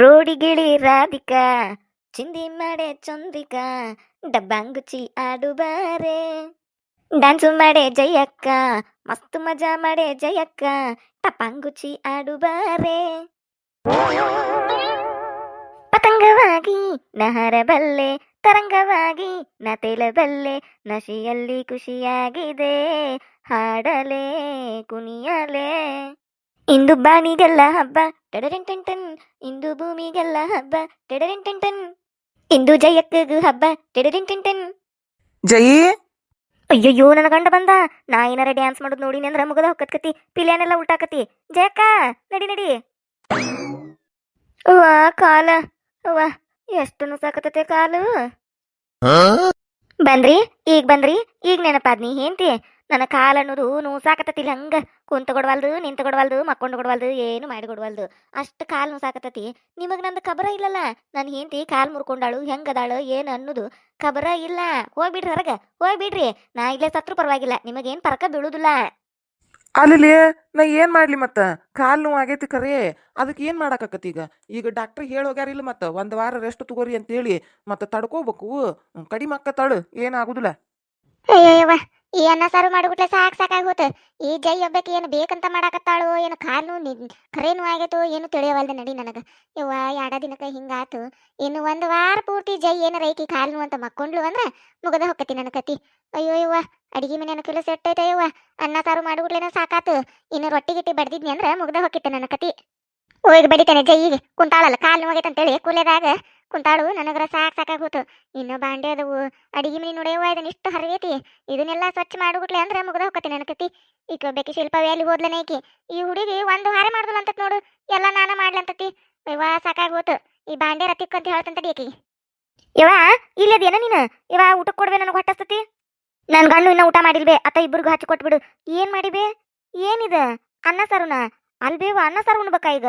ರೋಡಿಗಿಳಿ ರಾಧಿಕಾ, ಚಿಂದಿ ಮಾಡೆ ಚಂದ್ರಿಕಾ, ಡಬ್ಬಾಂಗುಚಿ ಆಡುಬಾರೆ. ಡಾನ್ಸು ಡ್ಯಾನ್ಸು ಮಾಡೆ ಜಯಕ್ಕ, ಮಸ್ತ್ ಮಜಾ ಮಾಡೆ ಜಯಕ್ಕ, ಟಪಾಂಗುಚಿ ಆಡುಬಾರೆ. ಪತಂಗವಾಗಿ ನಹರಬಲ್ಲೆ ತರಂಗವಾಗಿ ನ ತೆಲಬಲ್ಲೆ ನಶಿಯಲ್ಲಿ ಖುಷಿಯಾಗಿದೆ, ಹಾಡಲೆ, ಕುಣಿಯಲೆ. ಇಂದು ಬಾನಿಗೆಲ್ಲ ಹಬ್ಬ. ಟೆಡರೆಂಟೆಂಟನ್. ಇಂದು ಭೂಮಿಗೆಲ್ಲ ಹಬ್ಬ. ಟೆಡರೆಂಟೆಂಟನ್. ಇಂದು ಜಯಕ್ಕಗೂ ಹಬ್ಬ. ಟೆಡರೆಂಟೆಂಟನ್. ಜಯಿ ಅಯ್ಯಯ್ಯೋ ನನ್ನ ಗಂಡ ಬಂದ. ನಾ ಏನಾರ ಡ್ಯಾನ್ಸ್ ಮಾಡೋದು ನೋಡಿನಿ ಅಂದ್ರ ಮುಗದ ಹೊಕ್ಕತ್ಕತಿ. ಪಿಲ್ಯಾನೆಲ್ಲ ಉಲ್ಟಾಕತಿ. ಜಯಕ್ಕ ನಡಿ ನಡಿ. ವಾ ಕಾಲ. ವಾ ಎಷ್ಟು ನುಸಾಕತತೆ ಕಾಲು. ಬಂದ್ರಿ? ಈಗ ಬಂದ್ರಿ? ಈಗ ನೆನಪಾದ್ನಿ ಏಂತಿ ನನ್ನ ಕಾಲ ಅನ್ನೋದು ನೂಸಾಕತ್ತತಿಲ್ಲ ಹಂಗ. ಕುಂತ ಕೊಡವಲ್ದು ನಿಂತ ಕೊಡವಲ್ದು ಮಕ್ಕೊಂಡು ಕೊಡವಲ್ದು ಏನು ಮಾಡಿ ಕೊಡವಲ್ದು. ಅಷ್ಟು ಕಾಲು ನೂಸಾಕತ್ತತಿ. ನಿಮಗೆ ನಂದು ಖಬರ ಇಲ್ಲಲ್ಲ? ನನ್ನ ಹೆಂಡತಿ ಕಾಲು ಮುರ್ಕೊಂಡಾಳು ಹೆಂಗದಾಳು ಏನು ಅನ್ನೋದು ಖಬರ ಇಲ್ಲ. ಹೋಗ್ಬಿಡ್ರಿ ಹೊರಗ ಹೋಗ್ಬಿಡ್ರಿ. ನಾ ಇಲ್ಲೇ ಸತ್ರು ಪರವಾಗಿಲ್ಲ ನಿಮಗೇನು ಪರಕ ಬೀಳುದಿಲ್ಲ. ಅಲ್ಲಿ ನಾ ಏನು ಮಾಡ್ಲಿ ಮತ್ತ? ಕಾಲು ನೋವು ಆಗೈತಿ ಕರೆ. ಅದಕ್ಕೆ ಏನು ಮಾಡಾಕತಿ ಈಗ? ಈಗ ಡಾಕ್ಟರ್ ಹೇಳೋಗ್ಯಾರಿಲ್ಲ ಮತ್ತ? ಒಂದ್ ವಾರ ರೆಸ್ಟ್ ತಗೋರಿ ಅಂತೇಳಿ ಮತ್ತೆ ತಡ್ಕೋಬೇಕು. ಕಡಿಮೆ ಅಕ್ಕ ತಳು ಏನಾಗುದಿಲ್ಲ ಈ ಅನ್ನ ಸಾರು ಮಾಡಿಬಿಟ್ಲೆ ಸಾಕ್ ಸಾಕಾಗಿ ಹೋತ. ಈ ಜೈ ಒಬ್ಬಕ್ಕೆ ಏನು ಬೇಕಂತ ಮಾಡಾಕತ್ತಾಳು, ಏನು ಕಾಲು ಖರೇನು ಆಗೈತೋ ಏನು ತಿಳಿಯವಲ್ದೆ ನಡಿ ನನಗ. ಇವ ಎರಡ ದಿನಕ್ಕೆ ಹಿಂಗಾತು. ಇನ್ನು ಒಂದು ವಾರ ಪೂರ್ತಿ ಜೈ ಏನಾರ ರೈಕಿ ಕಾಲು ಅಂತ ಮಕ್ಕೊಂಡ್ಲು ಅಂದ್ರ ಮುಗದ ಹೊಕ್ಕತಿ ನನ್ನ ಕತಿ. ಅಯ್ಯೋ ಇವ್ವ ಅಡಿಗೆ ಮನೆ ಕೆಲಸ ಸೆಟ್ ಐತೆ ಯವ್ವ. ಅನ್ನ ಸಾರು ಮಾಡಿಬಿಟ್ಲೇನ ಸಾಕಾತು. ಇನ್ನು ರೊಟ್ಟಿ ಗಿಟ್ಟಿ ಬಡ್ದಿದ್ನಿ ಅಂದ್ರ ಮುಗದ ಹೊಕ್ಕಿತ್ತೆ ನನ್ನ ಕತಿ. ಹೋಗಿ ಬಡಿತಾನೆ ಜೈಗೆ ಕುಂತಾಳಲ್ಲ, ಕಾಲು ಅಂತೇಳಿ ಕುಲೆದಾಗ ಕುಂತಾಳು, ನನಗರ ಸಾಕ್ ಸಾಕಾಗೋತು ಇನ್ನು ಬಾಂಡೆ ಅದವು. ಅಡಿಗೆ ಮನೆ ನೋಡೇವ ಇದನ್ನ ಇಷ್ಟು ಹರಿಯೈತಿ. ಇದನ್ನೆಲ್ಲ ಸ್ವಚ್ಛ ಮಾಡ್ಬಿಟ್ಲೆ ಅಂದ್ರೆ ಮುಗ್ದ ಹೋಗತಿ ನನ್ನ ಕತಿ ಈಗ ಬೇಕಿ ಶಿಲ್ಪವೇ ಅಲ್ಲಿ ಹೋದ್ಲನ ಈಕಿ. ಈ ಹುಡುಗಿ ಒಂದು ಹಾರೆ ಮಾಡ್ದಲ್ಲ ಅಂತ ನೋಡು. ಎಲ್ಲ ನಾನ ಮಾಡ್ಲಂತತಿ ಇವ ಸಾಕಾಗೋತು ಈ ಬಾಂಡೆ ರತಿಕ್ ಅಂತ ಹೇಳ್ತಂತಡಿ ಈಕಿ. ಇವ ಅದೇನ ನೀನು? ಇವ ಊಟಕ್ಕೆ ಕೊಡ್ಬೇ ನನಗೆ ಹೊಟ್ಟಸ್ತತಿ ನನ್ ಗಂಡು ಇನ್ನ ಊಟ ಮಾಡಿಲ್ಬೇ. ಅತ್ತ ಇಬ್ಬರಿಗೂ ಹಚ್ಚಿ ಕೊಟ್ಬಿಡು. ಏನ್ ಮಾಡಿಬೇ? ಏನಿದ? ಅನ್ನ ಸಾರುನ? ಅಲ್ಬೇವ ಅನ್ನ ಸಾರು ಉಣ್ಬೇಕಾ ಈಗ?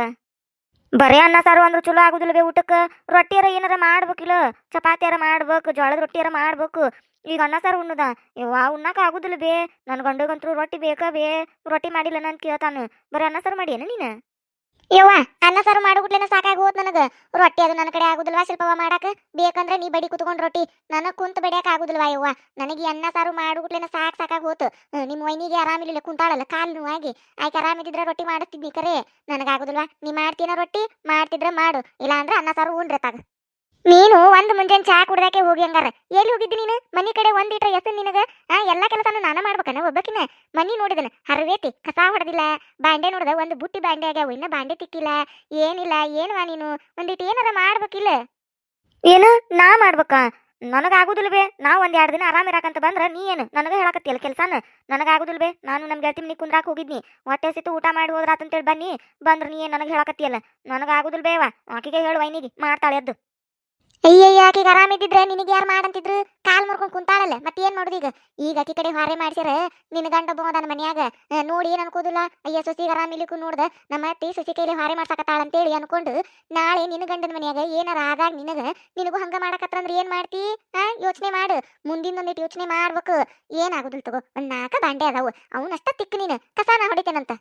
ಬರೇ ಅನ್ನ ಸಾರು ಅಂದ್ರೆ ಚಲೋ ಆಗುದಿಲ್ಲ ಬೇ ಊಟಕ್ಕೆ. ರೊಟ್ಟಿಯಾರ ಏನಾರ ಮಾಡ್ಬೇಕಿಲ್ಲ ಚಪಾತಿಯಾರ ಮಾಡ್ಬೇಕು? ಜೋಳದ ರೊಟ್ಟಿಯಾರ ಮಾಡ್ಬೇಕು? ಈಗ ಅನ್ನ ಸಾರು ಉಣ್ಣದ? ಇವ ಉಣ್ಣಾಕ ಆಗುದಿಲ್ಲ ಬೇ. ನನ್ನ ಗಂಡಗಂತೂ ರೊಟ್ಟಿ ಬೇಕಾ ಬೇ? ರೊಟ್ಟಿ ಮಾಡಿಲ್ಲ ನಾನು ಕೇಳ್ತಾನೆ. ಬರೀ ಅನ್ನ ಸಾರು ಮಾಡಿಯೇನ ನೀನು? ಯವ್ವ ಅನ್ನ ಸಾರು ಮಾಡ್ಬಿಟ್ಲೇನ ಸಾಕಾಗಿ ಹೋದ್ ನನಗ. ರೊಟ್ಟಿ ಅದು ನನ್ನ ಕಡೆ ಆಗುದಿಲ್ವಾ ಶಿಲ್ಪವ ಮಾಡಾಕ? ಬೇಕಂದ್ರೆ ನೀ ಬಡಿ ಕುತ್ಕೊಂಡ್ ರೊಟ್ಟಿ. ನನಗ್ ಕುಂತ ಬಡಿಯಾಕ ಆಗುದಿಲ್ವಾ ಯವ್ವ? ನನಗೆ ಅನ್ನ ಸಾರು ಮಾಡ್ಬಿಟ್ಲೇನ ಸಾಕ್ ಸಾಕಾಗಿ ಹೋತು ಅಹ್, ನಿಮ್ಮ ವೈನಿಗೆ ಆರಾಮಿಲ್ಲ ಕುಂತಾಳಲ್ಲ ಕಾಲು ನೋವಾಗಿ. ಆಯ್ಕೆ ಆರಾಮಿದ್ರೆ ರೊಟ್ಟಿ ಮಾಡಿಸ್ತಿದ್ನಿ ಕರೆ. ನನಗಾಗುದಿಲ್ವಾ ನೀ ಮಾಡ್ತೀನ ರೊಟ್ಟಿ? ಮಾಡ್ತಿದ್ರೆ ಮಾಡು. ಇಲ್ಲ ಅಂದ್ರೆ ಅನ್ನ ಸಾರು ಉಂಡ್ರೆ ತಾಗ. ನೀನು ಒಂದ್ ಮುಂಜಾನೆ ಚಾ ಕುಡ್ದಾಕೆ ಹೋಗಿ ಹಂಗಾರ. ಎಲ್ಲಿ ಹೋಗಿದ್ದಿ ನೀನು? ಮನಿ ಕಡೆ ಒಂದ್ ಇಟ್ರ ಎಸ್ ನಿನಗ? ಆ, ಎಲ್ಲಾ ಕೆಲಸನೂ ನಾನ ಮಾಡ್ಬೇಕನ ಒಬ್ಬಕಿನ ಮನಿ ನೋಡಿದನ, ಹರವೇತಿ, ಕಸ ಹೊಡೆದಿಲ್ಲ, ಬಾಂಡೆ ನೋಡ್ದ, ಒಂದು ಬುಟ್ಟಿ ಬಾಂಡೆ ಆಗ್ಯಾವ, ಇನ್ನ ಬಾಂಡೆ ತಿಕ್ಕಿಲ್ಲ, ಏನಿಲ್ಲ, ಏನ್ವಾ ನೀನು? ಒಂದಿಟ್ಟು ಏನಾರ ಮಾಡ್ಬೇಕಿಲ್ಲ? ಏನು? ನಾ ಮಾಡ್ಬೇಕಾ? ನನಗಾಗುದಿಲ್ಲ ಬೇ ನಾ ಒಂದ್ ಎರಡ್ ದಿನ ಆರಾಮ್ ಇರಾಕಂತ ಬಂದ್ರ ನೀ ಏನು? ನನಗ ಹೇಳಕತ್ತಿಲ್ಲ ಕೆಲ್ಸಾನ? ನನಗಾಗುದಿಲ್ಲ ಬೇ, ನಾನು ನಮ್ ಗೆಳತಿ ಮನಿ ಕುಂದ್ರಾಕ್ ಹೋಗಿದ್ನಿ. ಹೊಟ್ಟೆ ಸಿತ್ತು ಊಟ ಮಾಡಿ ಹೋದ್ರಾತಂತೇಳಿ ಬನ್ನಿ. ಬಂದ್ರ ನೀ ಏನ್ ನನಗ ಹೇಳಕತ್ತಿಯಲ್ಲ ನನಗಾಗುದಿಲ್ಬೇವಾ ಆಕಿಗೆ ಹೇಳುವ ವೈನಿಗೆ, ಮಾಡ್ತಾಳೆ ಎದ್ದು. ಅಯ್ಯಯ್ಯ, ಆಕಿಗೆ ಆರಾಮಿದ್ದಿದ್ರೆ ನಿನಗೆ ಯಾರು ಮಾಡಂತಿದ್ರು? ಕಾಲ್ ಮುರ್ಕೊಂಡು ಕುಂತಾಳಲ್ಲ ಮತ್ತೆ ಏನ್ ಮಾಡುದು ಈಗ? ಈಗ ಆಕಿ ಕಡೆ ಹೊರೆ ಮಾಡ್ಸ್ಯಾರ ನಿನ್ನ ಗಂಡ ಬೋದನ ಮನ್ಯಾಗ ನೋಡಿ ಏನ್ ಅನ್ಕೋದಿಲ್ಲ. ಅಯ್ಯ, ಸೊಸಿಗೆ ಆರಾಮಿಲಿಕ್ಕೂ ನೋಡ್ದ ನಮ್ಮ ಅತ್ತಿ ಸೊಸಿ ಕೈಲಿ ಹೊರೆ ಮಾಡ್ಸಕತ್ತಾಳ ಅಂತೇಳಿ ಅನ್ಕೊಂಡು, ನಾಳೆ ನಿನ್ನ ಗಂಡನ ಮನ್ಯಾಗ ಏನಾರ ಆದಾಗ ನಿನಗ, ನಿನಗೂ ಹಂಗ ಮಾಡಕತ್ರಂದ್ರೆ ಏನ್ ಮಾಡ್ತಿ? ಆ ಯೋಚನೆ ಮಾಡು. ಮುಂದಿನ ಒಂದಿಟ್ಟು ಯೋಚನೆ ಮಾಡ್ಬೇಕು. ಏನಾಗುದಿಲ್ಲ ತಗೋ, ಒಂದ್ ನಾಲ್ಕ ಬಾಂಡೆ ಅದಾವು. ಅವನಷ್ಟ ತಿಕ್ಕ ನೀನು. ಕಸಾನ ಹೊಡಿತೇನಂತ.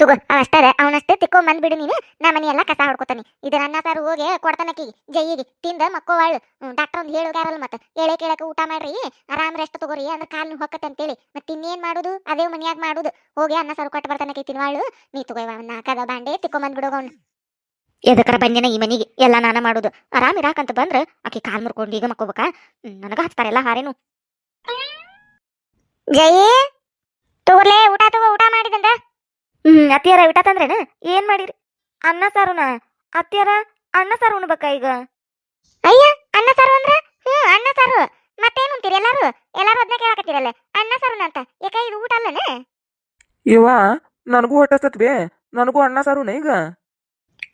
ತಗೋ ಅಷ್ಟೇ ಅವನಷ್ಟೇ ತಿಕ್ಕೋ ಬಂದ್ಬಿಡು ನೀನು. ನಾ ಮನೆ ಕಸ ಹೊಡ್ಕೊತಾನೆ. ಇದು ಅನ್ನ ಸಾರು ಹೋಗಿ ಕೊಡ್ತಾನಕ್ಕಿ ಜೈಯಿಗೆ. ತಿಂದ ಮಕ್ಕೋವಾಳು. ಡಾಕ್ಟರ್ ಒಂದು ಹೇಳೋಗಾರಲ್ಲ ಮತ್ತೆ. ಎಳೆ ಕೇಳಕ್ಕೆ ಊಟ ಮಾಡ್ರಿ. ಆರಾಮ್ ರೆಸ್ಟ್ ತಗೋರಿ. ಅಂದ್ರೆ ಕಾಲು ಹೊಕ್ಕತ್ತೆ ಅಂತೇಳಿ. ಮತ್ತೆ ಇನ್ನೇನ್ ಮಾಡೋದು? ಅದೇ ಮನ್ಯಾಗ ಮಾಡೋದು. ಹೋಗಿ ಅನ್ನ ಸಾರು ಕೊಟ್ಟು ಬರ್ತಾನಕ್ಕಿ ತಿನ್ವಾಳು. ನೀ ತಗೋ ಇವ ನಾಲ್ಕದ ಬಾಂಡೆ ತಿಕ್ಕೋ ಬಿಡೋಗ ಅವ್ನು. ಎದಕ್ಕರ ಬಂದಿನ ಈ ಮನಿಗೆ? ಎಲ್ಲ ನಾನ ಮಾಡುದು. ಆರಾಮ್ ಇರಾಕಂತ ಬಂದ್ರ ಆಕಿ ಕಾಲ್ ಮುರ್ಕೊಂಡು ಈಗ ಮಕ್ಕೋಬೇಕಾ? ನನಗ ಹಚ್ತಾರೆಲ್ಲ ಹಾರೇನು. ಜೈ ತಗೋಲೇ ಊಟ ತಗೋ, ಊಟ ಮಾಡಿದಂದ? ಹ್ಮ್ ಅತ್ತಿಯಾರ ಊಟ ತಂದ್ರೇನ? ಏನ್ ಮಾಡಿರಿ? ಅನ್ನ ಸಾರುನ? ಅತ್ತಿಯಾರ ಅನ್ನ ಸಾರು ಉಣ್ಬೇಕ ಈಗ? ಅಯ್ಯ ಅನ್ನ ಸಾರು ಅಂದ್ರ? ಹ್ಮ್ ಅನ್ನ ಸಾರು. ಮತ್ತೇನು ಉಂತೀರಿ ಎಲ್ಲಾರು? ಎಲ್ಲಾರು ಅದನ್ನ ಕೇಳಕತ್ತೀರಲ್ಲ ಅನ್ನ ಸಾರುನ ಅಂತ? ಯಾಕ ಇದು ಊಟ ಅಲ್ಲೇ ಇವ ನನಗೂ ಹೊಟ್ಟಸ್ತತ್ ಬೇ ನನಗೂ ಅನ್ನ ಸಾರುನ ಈಗ?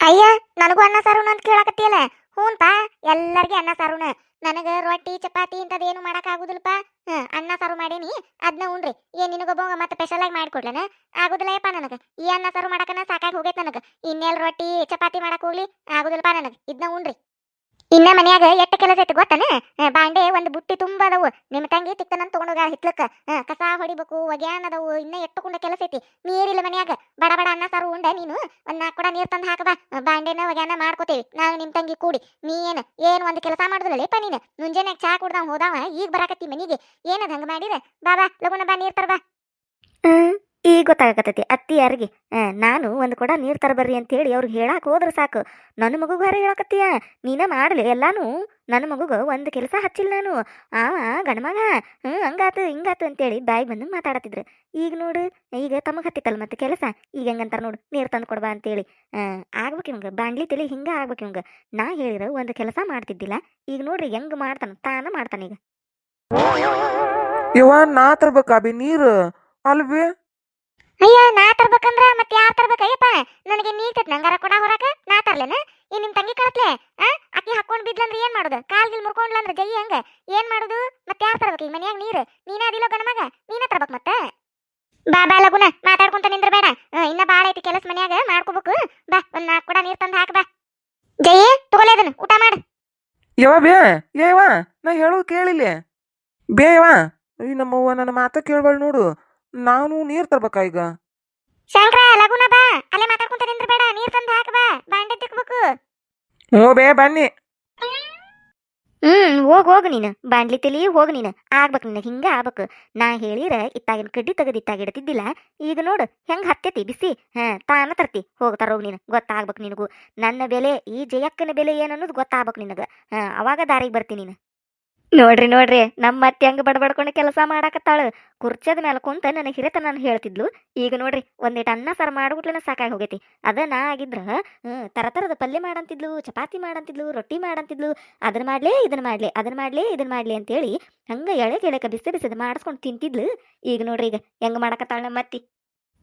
ಅಯ್ಯ ನನಗೂ ಅನ್ನ ಸಾರುನ ಅಂತ ಕೇಳಕತ್ತಿಯಲ್ಲ? ಹ್ಞೂನ್ಪಾ ಎಲ್ಲರಿಗೆ ಅನ್ನ ಸಾರುನ. ನನಗ ರೊಟ್ಟಿ, ಚಪಾತಿ ಇಂಥದ್ದೇನು ಮಾಡೋಕ್ಕಾಗೋದಿಲ್ಲಪ್ಪ ಹ್ಞೂ ಅನ್ನ ಸಾರು ಮಾಡೀನಿ ಅದನ್ನ ಉಣ್ರಿ. ಏನ್ ನಿನಗೊಬ್ಬ ಮತ್ತೆ ಸ್ಪೆಷಲ್ ಆಗಿ ಮಾಡ್ಕೊಡ್ಲನ? ನನಗೆ ನನಗ. ಈ ಅನ್ನ ಸಾರು ಮಾಡಕನ ಸಾಕಾಗಿ ಹೋಗೈತೆ ನನಗೆ. ಇನ್ನೆಲ್ಲ ರೊಟ್ಟಿ, ಚಪಾತಿ ಮಾಡಕ್ ಹೋಗ್ಲಿ, ಆಗೋದಿಲ್ಲಪ್ಪ ನನಗೆ. ಇದನ್ನ ಉಣ್ರಿ. ಇನ್ನ ಮನ್ಯಾಗ ಎಟ್ಟ ಕೆಲಸ ಐತಿ ಗೊತ್ತನ? ಬಾಂಡೆ, ಒಂದು ಬುಟ್ಟಿ ತುಂಬಾ ಅದಾವು. ನಿಮ್ಮ ತಂಗಿ ತಿಕ್ಕನಂತ ತಗೊಂಡೋಗ ಹಿತ್ಲಕ್ಕ. ಕಸ ಹೊಡಿಬೇಕು, ಒಗ್ಯಾನ್ ಅದಾವು, ಇನ್ನ ಎಟ್ಟುಕೊಂಡ ಕೆಲಸ ಐತಿ. ನೀರಿಲ್ಲ ಮನ್ಯಾಗ. ಬಡ ಬಡ ಅನ್ನ, ಸಾರು, ಉಂಡ ನೀನು ಒಂದ್ ನಾಲ್ಕು ಕೂಡ ನೀರ್ ತಂದು ಹಾಕಬಾ ಬಾಂಡೆನ ಒಗ್ಯಾನ ಮಾಡ್ಕೋತೇವಿ. ನಾವು ನಿಮ್ ತಂಗಿ ಕೂಡಿ. ನೀ ಏನ್ ಏನ್ ಒಂದ್ ಕೆಲಸ ಮಾಡುದಿಲ್ಲಪ್ಪ ನೀನು? ಮುಂಜಾನೆ ಚಾ ಕುಡ್ದಾವ್ ಹೋದಾವ, ಈಗ ಬರಾಕತ್ತಿ ಮನಿಗೆ. ಏನದ ಹಂಗ ಮಾಡಿದ? ಬಾಬಾ ಲಗುನ ಬಾ, ನೀರ್ ತರ್ಬಾ. ಈಗ ಗೊತ್ತಾಗಕತ್ತೈತಿ ಅತ್ತಿ ಯಾರಿಗೆ ನಾನು ಒಂದು ಕೊಡ ನೀರು ತರಬರ್ರಿ ಅಂತ ಹೇಳಿ ಅವ್ರಿಗೆ ಹೇಳಕ್ಕೆ ಹೋದ್ರೆ ಸಾಕು. ನನ್ನ ಮಗುಗ ಹೊರ ಹೇಳಕತ್ತೀಯ? ನೀನ ಮಾಡಲಿ, ಎಲ್ಲಾನು? ನನ್ನ ಮಗುಗ ಒಂದು ಕೆಲಸ ಹಚ್ಚಿಲ್ಲ ನಾನು. ಆವ ಗಣಮಗ ಹ್ಞೂ ಹಂಗಾತು, ಹಿಂಗಾತು ಅಂತೇಳಿ ಬಾಯಿ ಬಂದು ಮಾತಾಡತಿದ್ರು ಈಗ ನೋಡು, ಈಗ ತಮಗೆ ಹತ್ತಿತ್ತಲ್ಲ ಮತ್ತೆ ಕೆಲಸ? ಈಗ ಹೆಂಗಂತಾರ ನೋಡು, ನೀರು ತಂದು ಕೊಡ್ಬಾ ಅಂತೇಳಿ. ಆಗ್ಬೇಕು ಇವಂಗ ಬಾಂಡ್ಲಿ ತಲಿ ಹಿಂಗ ಆಗ್ಬೇಕು ಇವಂಗ. ನಾ ಹೇಳಿರ ಒಂದು ಕೆಲಸ ಮಾಡ್ತಿದ್ದಿಲ್ಲ. ಈಗ ನೋಡ್ರಿ ಹೆಂಗ್ ಮಾಡ್ತಾನ, ತಾನ ಮಾಡ್ತಾನ ಈಗ. ಯವ್ವ ನಾ ತರ್ಬೇಕಾ ಬಿ ನೀರು ಅಲ್ವೇ ಅಯ್ಯ, ನಾ ತರ್ಬೇಕಂದ್ರ ಮತ್ತೆ ಯಾರ್ ತರ್ಬೇಕಯ್ಯಪ್ಪ ನನಗೆ ನೀರ್ತೈತ್ ನಂಗಾರ ಕೊಡ ಹೊರಕ ನಾ ತರ್ಲೇನ? ಈ ನಿಮ್ ತಂಗಿ ಕಳತ್ಲೆ, ಆ? ಅಕ್ಕಿ ಹಾಕೊಂಡ್ ಬಿದ್ಲಂದ್ರ ಏನ್ ಮಾಡುದು? ಕಾಲ್ ಗಿಲ್ ಮುರ್ಕೊಂಡ್ಲಂದ್ರ ಜೈ ಹಂಗ? ಏನ್ ಮಾಡುದು? ಮತ್ತೆ ಯಾರ್ ತರ್ಬೇಕು ಈ ಮನ್ಯಾಗ ನೀರು? ನೀನೇ ಅದಿಲ್ಲೋ ಗಣ ಮಗ? ನೀನ ತರ್ಬೇಕ್ ಮತ್ತ? ಬಾ ಬಾ, ಲಗುನ, ಮಾತಾಡ್ಕೊಂತ ನಿಂದ್ರ ಬೇಡ ಇನ್ನ ಬಾಳ ಐತಿ ಕೆಲಸ ಮನ್ಯಾಗ, ಮಾಡ್ಕೋಬೇಕು. ಬಾ, ಒಂದ್ ನಾಲ್ಕು ಕೂಡ ನೀರ್ ತಂದ್ ಹಾಕ, ಬಾ. ಜೈ ತಗೊಲೇ ಅದನ್ನ ಊಟ ಮಾಡು. ಯವಾ ಬೇ ಏವ ನಾ ಹೇಳೋದು ಕೇಳಿಲ್ಲ. ಬೇ, ಯವ್ವ, ಈ ನಮ್ಮವ್ವ ನನ್ನ ಮಾತ ಕೇಳ್ಬಾಳ ನೋಡು. ನಾನು ನೀರು ತರ್ಬೇಕಾ ಈಗ? ಶಂಕರ ಲಗುನ ಬಾ. ಅಲ್ಲೇ ಮಾತಾಡ್ಕೊಂತ ನಿಂದ್ರ ಬೇಡ. ನೀರ್ ತಂದ್ ಹಾಕ ಬಾ. ಬಾಂಡೆ ತಿಕ್ಬೇಕು. ಹ್ಞೂ ಬೇ ಬನ್ನಿ. ಹ್ಮ್ ಹೋಗ್ ಹೋಗ್ ನೀನು. ಬಾಂಡ್ಲಿ ತಲಿ ಹೋಗ್ ನೀನು. ಆಗ್ಬೇಕು ನಿನಗೆ ಹಿಂಗ ಆಗ್ಬೇಕು. ನಾ ಹೇಳಿರ ಇತ್ತಾಗಿನ ಕಡ್ಡಿ ತೆಗೆದು ಇತ್ತಾಗ ಇಡ್ತಿದ್ದಿಲ್ಲ. ಈಗ ನೋಡು ಹೆಂಗ್ ಹತ್ತೈತಿ ಬಿಸಿ? ಹಾ ತಾನ ತರ್ತಿ. ಹೋಗ್ತಾರ ಹೋಗ್ ನೀನು. ಗೊತ್ತಾಗ್ಬೇಕು ನಿನಗೂ. ನನ್ನ ಬೆಲೆ ಈ ಜಯಕ್ಕನ ಬೆಲೆ ಏನನ್ನೋದು ಗೊತ್ತಾಗ್ಬೇಕು ನಿನಗ. ಹಾ ಅವಾಗ ದಾರಿಗೆ ಬರ್ತೀನಿ ನೀನು. ನೋಡ್ರಿ ನೋಡ್ರಿ. ನಮ್ಮ ಅತ್ತೆ ಹಂಗ ಬಡಬಡ್ಕೊಂಡು ಕೆಲಸ ಮಾಡಾಕತ್ತಾಳ. ಕುರ್ಚದ ಮೇಲೆ ಕುಂತ ನನಗೆ ನಾನು ಹೇಳ್ತಿದ್ಲು. ಈಗ ನೋಡ್ರಿ ಒಂದಿಟ್ಟು ಅನ್ನ, ಸಾರು ಮಾಡ್ಬಿಟ್ಲೇನ ಸಾಕಾಗಿ ಹೋಗೈತಿ. ಅದ ನಾ ಆಗಿದ್ರ ತರ ತರದ ಪಲ್ಯ ಮಾಡಂತಿದ್ಲು, ಚಪಾತಿ ಮಾಡಂತಿದ್ಲು, ರೊಟ್ಟಿ ಮಾಡಂತಿದ್ಲು. ಅದನ್ನ ಮಾಡ್ಲೇ ಇದನ್ನ ಮಾಡ್ಲಿ ಅದನ್ನ ಮಾಡ್ಲಿ ಇದನ್ನ ಮಾಡ್ಲಿ ಅಂತೇಳಿ ಹಂಗ ಎಳೆ ಕೆಳಕ ಬಿಸಿ ಬಿಸಿದ ಮಾಡಿಸ್ಕೊಂಡು ತಿಂತಿದ್ಲು. ಈಗ ನೋಡ್ರಿ, ಈಗ ಹೆಂಗ ಮಾಡಾಕತ್ತಾಳ ನಮ್ಮ ಅತ್ತಿ?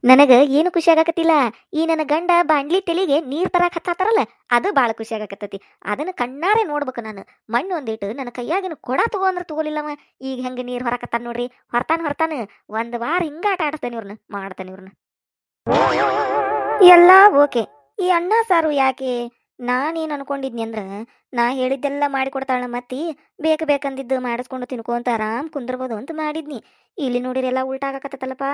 ನನಗ ಏನು ಖುಷಿ ಆಗಾಕತ್ತಿಲ್ಲ? ಈ ನನ್ನ ಗಂಡ ಬಾಂಡ್ಲಿ ತೆಲಿಗೆ ನೀರ್ ತರಾಕ್ ಹತ್ತಾತಾರಲ್ಲ, ಅದು ಬಾಳ ಖುಷಿ ಆಗಾಕತ್ತೈತಿ. ಅದನ್ನ ಕಣ್ಣಾರೆ ನೋಡ್ಬೇಕು ನಾನು. ಮಣ್ಣು ಒಂದಿಟ್ಟು ನನ್ನ ಕೈಯಾಗಿನ ಕೊಡ ತಗೋ ಅಂದ್ರೆ ತಗೋಲಿಲ್ಲವ. ಈಗ ಹೆಂಗೆ ನೀರ್ ಹೊರಕತ್ತಾನ ನೋಡ್ರಿ. ಹೊರತಾನ ಹೊರತಾನ ಒಂದ್ ವಾರ ಹಿಂಗ ಆಟ ಆಡ್ತಾನೆ ಇವ್ರನ್ನ, ಮಾಡ್ತಾನೆ ಇವ್ರನ್ನ. ಎಲ್ಲ ಓಕೆ. ಈ ಅಣ್ಣ ಸಾರು ಯಾಕೆ? ನಾನೇನು ಅನ್ಕೊಂಡಿದ್ನಿ ಅಂದ್ರೆ, ನಾ ಹೇಳಿದ್ದೆಲ್ಲ ಮಾಡಿಕೊಡ್ತಾಳ ಮತ್ತಿ ಬೇಕು ಬೇಕಂದಿದ್ದು ಮಾಡಿಸ್ಕೊಂಡು ತಿನ್ಕೊಂತ ಆರಾಮ್ ಕುಂದ್ರಬೋದು ಅಂತ ಮಾಡಿದ್ನಿ. ಇಲ್ಲಿ ನೋಡಿರಿ ಎಲ್ಲ ಉಲ್ಟಾಗಕತ್ತಲ್ಲಪ್ಪ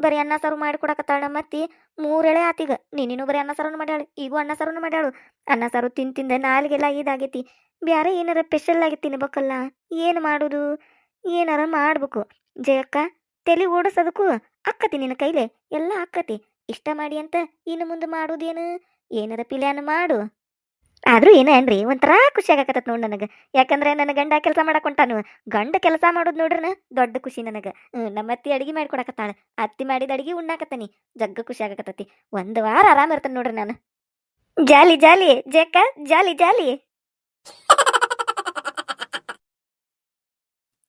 ಬರೀ ಅನ್ನ ಸಾರು ಮಾಡಿಕೊಡಕತ್ತಾಳ ಮತ್ತಿ ಮೂರೆಳೆ ಆತೀಗ ನೀನಿನ್ನು ಬರೀ ಅನ್ನ ಸಾರನ್ನು ಮಾಡ್ಯಾಳು, ಈಗೂ ಅನ್ನ ಸಾರನ್ನು ಮಾಡ್ಯಾಳು. ಅನ್ನ ಸಾರು ತಿಂದು ತಿಂದ ನಾಲ್ಗೆಲ್ಲ ಇದಾಗೈತಿ. ಬ್ಯಾರೆ ಏನಾರ ಸ್ಪೆಷಲ್ ಆಗಿ ತಿನ್ಬೇಕಲ್ಲ, ಏನು ಮಾಡೋದು? ಏನಾರ ಮಾಡ್ಬೇಕು. ಜಯಕ್ಕ ತಲೆ ಓಡಿಸೋದಕ್ಕೂ ಅಕ್ಕತಿ ನಿನ್ನ ಕೈಲೆ, ಎಲ್ಲ ಅಕ್ಕತಿ. ಇಷ್ಟ ಮಾಡಿ ಅಂತ ಇನ್ನು ಮುಂದೆ ಮಾಡೋದೇನು? ಏನಾರ ಪಿಲ್ಯಾನ ಮಾಡು. ಆದ್ರೂ ಏನೇನ್ರಿ ಒಂಥರ ಖುಷಿ ಆಗಕತ್ತೈತೆ ನೋಡಿ ನನಗೆ. ಯಾಕಂದ್ರೆ ನನ್ನ ಗಂಡ ಕೆಲಸ ಮಾಡಕ್ ಹೊಂಟಾನು ಗಂಡ ಕೆಲಸ ಮಾಡೋದು ನೋಡ್ರನ ದೊಡ್ಡ ಖುಷಿ ನನಗೆ. ನಮ್ಮ ಅತ್ತಿ ಅಡಿಗೆ ಮಾಡ್ಕೊಡಕತ್ತಾಳ. ಅತ್ತಿ ಮಾಡಿದ ಅಡಿಗೆ ಉಣ್ಣಾಕತ್ತಾನಿ. ಜಗ್ಗ ಖುಷಿ ಆಗಕತ್ತತಿ. ಒಂದ್ ವಾರ ಆರಾಮ ಇರ್ತಾನೆ ನೋಡ್ರಿ ನಾನು. ಜಾಲಿ ಜಾಲಿ ಜಕ್ಕ ಜಾಲಿ ಜಾಲಿ.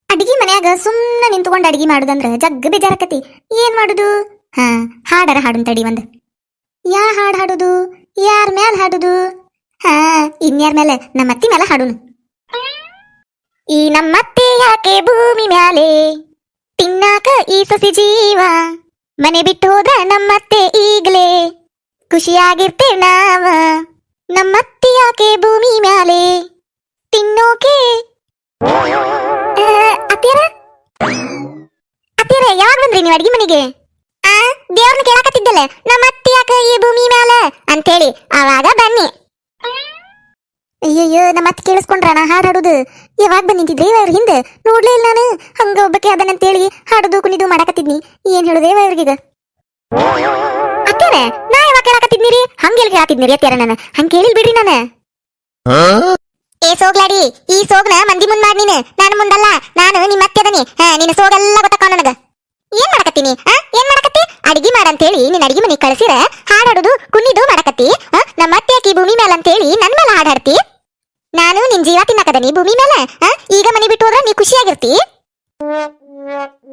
ಅಡಿಗೆ ಮನ್ಯಾಗ ಸುಮ್ಮನೆ ನಿಂತ್ಕೊಂಡು ಅಡಿಗೆ ಮಾಡುದಂದ್ರ ಜಗ್ಗ ಬೇಜಾರಕತಿ ಏನ್ ಮಾಡುದು? ಹಾ, ಹಾಡರ ಹಾಡನ್ ತಡಿ ಒಂದ್. ಯಾ ಹಾಡ್ ಹಾಡುದು? ಯಾರ ಮ್ಯಾಲ ಹಾಡುದು? ಹಾ, ಇನ್ಯಾರ ಮೇಲೆ? ನಮ್ಮತ್ತಿ ಮೇಲೆ ಹಾಡುನು. ಈ ನಮ್ಮತ್ತೆ ಯಾಕೆ ಭೂಮಿ ಮ್ಯಾಲೆ? ತಿನ್ನಾಕ ಈ ಸಸಿ ಜೀವ. ಮನೆ ಬಿಟ್ಟು ಹೋದ್ರ ನಮ್ಮತ್ತೆ ಈಗ್ಲೇ. ಖುಷಿಯಾಗಿರ್ತೇವ್ ನಾವ. ನಮ್ಮತ್ತೆ ಯಾಕೆ ಭೂಮಿ ಮ್ಯಾಲೆ? ತಿನ್ನೋಕೆ? ಅತ್ತೀರ ಅತ್ತೀರ ಯಾವಾಗ ಬಂದ್ರಿ ನೀವು ಅಡಿಗೆ ಮನೆಗೆ? ಆ, ದೇವ್ರನ್ನ ಕೇಳಾಕತ್ತಿದ್ದಲ್ಲ, ನಮ್ಮ ಯಾಕೆ ಯಾಕ ಈ ಭೂಮಿ ಮ್ಯಾಲ? ಅಂತೇಳಿ ಅವಾಗ ಬನ್ನಿ. ಅಯ್ಯಯ್ಯೋ ನಮ್ಮ ಮತ್ತೆ ಕೇಳಿಸ್ಕೊಂಡ್ರ ನಾ ಯಾವಾಗ ಬಂದಿದ್ರಿ ಅವ್ರ ಹಿಂದೆ? ನೋಡ್ಲೇ ಇಲ್ಲ ನಾನು. ಹಂಗ ಒಬ್ಬಕ್ಕೆ ಅದನ್ನಂತೇಳಿ ಹಾಡುದು, ಕುಣಿದು ಮಾಡಾಕತ್ತಿದ್ನಿ. ಏನ್ ಹೇಳುದೇ ಅವ್ರಿಗೀಗ ಅತ್ತೇರೆ ನಾ ಯಾವಾಗ ಕೇಳಾಕತ್ತಿದ್ನಿರಿ? ಹಂಗೆಲ್ ಕೇಳಾತಿದ್ನಿರಿ ಅತ್ಯಾರ ನಾನು? ಹಂಗ ಕೇಳಿಲ್ ಬಿಡ್ರಿ ನಾನು? ಏ ಸೋಗ್ಲಾಡಿ ಈ ಸೋಗ್ನ ಮಂದಿ ಮುಂದ್ ಮಾಡಿ ನೀನು. ನಾನು ಮುಂದಲ್ಲ. ನಾನು ನಿಮ್ಮ ಅತ್ತೆ ಅದನಿ ಹಾ, ನಿನ್ನ ಸೋಗೆಲ್ಲ ಗೊತ್ತಕ್ಕ ನನಗ. ಏನ್ ಮಾಡಕತ್ತೀನಿ ಏನ್ ಮಾಡಕತ್ತಿ? ಅಡಿಗೆ ಮಾಡಂತೇಳಿ ನಿನ್ನ ಅಡಿಗೆ ಮನೆಗೆ ಕಳಿಸಿರ ಹಾಡಾಡುದು ಕುಣಿದು ಮಾಡಕತ್ತಿ ನಮ್ಮ ಅತ್ತೆ ಆಕಿ ಭೂಮಿ ಮೇಲೆ ಅಂತೇಳಿ ನನ್ನ ಮೇಲೆ ಹಾಡಾಡ್ತಿ. ನಾನು ನಿನ್ ಜೀವ ತಿನ್ನಕದನಿ ಭೂಮಿ ಮೇಲೆ ಈಗ ಮನೆ ಬಿಟ್ಟು ಹೋದ್ರ ನೀ ಖುಷಿಯಾಗಿರ್ತಿ.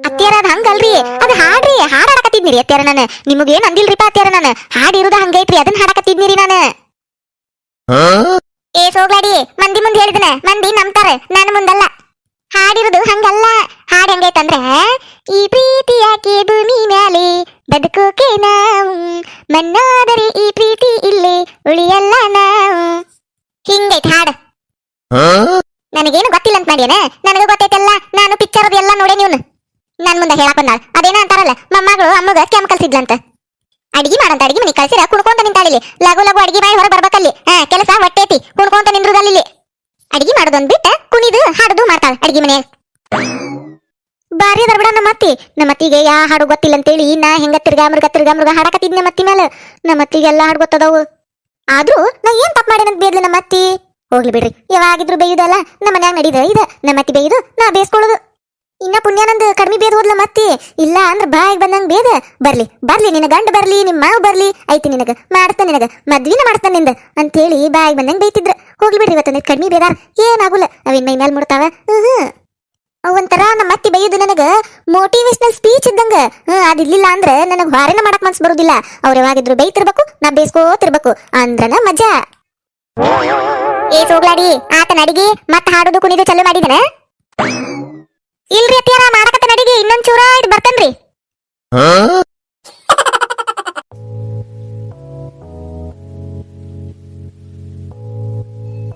ಅತ್ಯಾರ ಅದ ಹಂಗಲ್ರಿ ಅದ್ ಹಾಡ್ರಿ ಹಾಡಾಡಕತ್ತಿದ್ನಿರಿ ಅತ್ಯಾರ ನಾನು. ನಿಮಗೇನ್ ಅಂದಿಲ್ರಿಪ್ಪ ಅತ್ಯಾರ ನಾನು. ಹಾಡಿರುದ ಹಂಗೈತ್ರಿ ಅದನ್ನ ಹಾಡಕತ್ತಿದ್ನಿರಿ ನಾನು. ಏ ಸೋಗ್ಲಾಡಿ ಮಂದಿ ಮುಂದೆ ಹೇಳಿದನ ಮಂದಿ ನಂಬ್ತಾರೆ ನಾನು ಮುಂದಲ್ಲ. ಹಾಡಿರುದು ಹಂಗಲ್ಲ. ಹಾಡ್ ಹೆಂಗೈತಂದ್ರ ಈ ಪ್ರೀತಿ ಯಾಕೆ ಭೂಮಿ ಮ್ಯಾಲೆ ಬದುಕೋಕೆ ನಾವು. ಮಣ್ಣಾದರೆ ಈ ಪ್ರೀತಿ ಇಲ್ಲಿ ಉಳಿಯಲ್ಲ ನಾವು. ಹಿಂಗೈತೆ ಹಾಡು. ನನಗೇನು ಗೊತ್ತಿಲ್ಲ ಅಂತ ಮಾಡ್ಯಾನ? ನನಗೂ ಗೊತ್ತೈತಲ್ಲ ನಾನು ಪಿಕ್ಚರ್ ಅದು ಎಲ್ಲ ನೋಡೇ ನೀವು ನನ್ನ ಮುಂದೆ ಹೇಳಕ್ ಬಂದಾಳ. ಅದೇನ ಅಂತಾರಲ್ಲ ಮೊಮ್ಮಗಳು ಅಮ್ಮಗ ಕೆಮ್ಮ ಕಲ್ಸಿದ್ಲಂತ. ಅಡಿಗೆ ಮಾಡಂತ ಅಡಿಗೆ ಮನೆ ಕಳ್ಸಿರ? ಕುಡ್ಕೊಂತ ನಿಂತಾಳಿಲಿ. ಲಗು ಲಗು ಅಡಿಗೆ ಬಾಯಿ ಹೊರಗೆ ಬರ್ಬೇಕಲ್ಲಿ ಹಾ ಕೆಲಸ ಹೊಟ್ಟೇತಿ ಕುಣ್ಕೊಂತ ನಿಂದ್ರುದಲ್ಲಿ ಅಡಿಗೆ ಮಾಡೋದೊಂದ್ ಬಿಟ್ಟ ಕುಣಿದು ಹಾಡುದು ಮಾಡ್ತಾಳ ಅಡಿಗೆ ಮನೆ. ಬಾರಿ ಅದಾರ ಬಿಡ ನಮ್ಮ ಅತ್ತಿ. ನಮ್ಮ ಅತ್ತಿಗೆ ಯಾ ಹಾಡು ಗೊತ್ತಿಲ್ಲ ಅಂತೇಳಿ ನಾ ಹೆಂಗ ತಿರ್ಗಾ ಮೃಗ ತಿರ್ಗಾ ಮೃಗ ಹಾಡಕತ್ತಿದ್ ನಮ್ಮ ಅತ್ತಿ ಮೇಲೆ ನಮ್ಮ ಅತ್ತಿಗೆ ಎಲ್ಲ ಹಾಡು ಗೊತ್ತದವು. ಆದ್ರೂ ನಾ ಏನ್ ತಪ್ಪು ಮಾಡೇನಂತ ಬೇದ್ಲಿ ನಮ್ಮ ಅತ್ತಿ. ಹೋಗ್ಲಿ ಬಿಡ್ರಿ. ಯಾವಾಗಿದ್ರು ಬೇಯುದಲ್ಲ, ನಮ್ಮ ಮನ್ಯಾಗ ನಡೀದ ಇದ. ನಮ್ಮ ಅತ್ತಿ ಬೇಯುದು, ನಾ ಬೇಯಿಸ್ಕೊಳ್ಳೋದು ಇನ್ನ ಪುಣ್ಯಾನಂದ್ ಕಡಿಮೆ ಬೇದ ಹೋದ್ಲ ಮತ್ತಿ? ಇಲ್ಲ ಅಂದ್ರ ಬಾಯಿಗೆ ಬಂದಂಗ ಬೇದ ಬರ್ಲಿ ಬರ್ಲಿ, ನಿನ್ನ ಗಂಡ ಬರ್ಲಿ ನಿಮ್ಮ ಮಾವ ಬರ್ಲಿ. ಐತಿ ನಿನಗ, ಮಾಡ್ತಾನೆ ನಿನಗ, ಮದ್ವಿನ ಮಾಡ್ತಾನೆ ನಿಂದ ಅಂತೇಳಿ ಬಾಯಿಗೆ ಬಂದಂಗ ಬೈತಿದ್ರ. ಹೋಗ್ಲಿ ಬಿಡ್ರಿ ಇವತ್ತು ಕಡಿಮೆ ಬೇದಾರ ಏನಾಗುಲ್ಲ, ಅವಿನ್ ಮೈ ಮೇಲೆ ಮುಡ್ತಾವ. ಹ್ಮ್ ಒಂಥರ ನಮ್ಮ ಅತ್ತಿ ಬೈಯೋದು ನನಗ ಮೋಟಿವೇಶನಲ್ ಸ್ಪೀಚ್ ಇದ್ದಂಗ. ಹ್ಮ್, ಅದಿರ್ಲಿಲ್ಲ ಅಂದ್ರ ನನಗ್ ಹೊರನ ಮಾಡಕ್ ಮನ್ಸ್ ಬರುದಿಲ್ಲ. ಅವ್ರ ಯಾವಾಗಿದ್ರು ಬೈತಿರ್ಬೇಕು ನಾ ಬೇಸ್ಕೋತಿರ್ಬೇಕು. ಅಂದ್ರನ ಮಜಾ. ಏ ಸೋಗ್ಲಾಡಿ, ಆತನ ಅಡಿಗೆ ಮತ್ತ ಹಾಡೋದು ಕುಣಿದು ಚಲೋ ಮಾಡಿದನ? ಇಲ್ರಿ ಅತ್ತಿಯಾರ ಮಾಡಕತ್ತ ನಡಿಗೆ ಇನ್ನೊಂದ್ ಚೂರ ಇದು ಬರ್ತೇನ್ರಿ.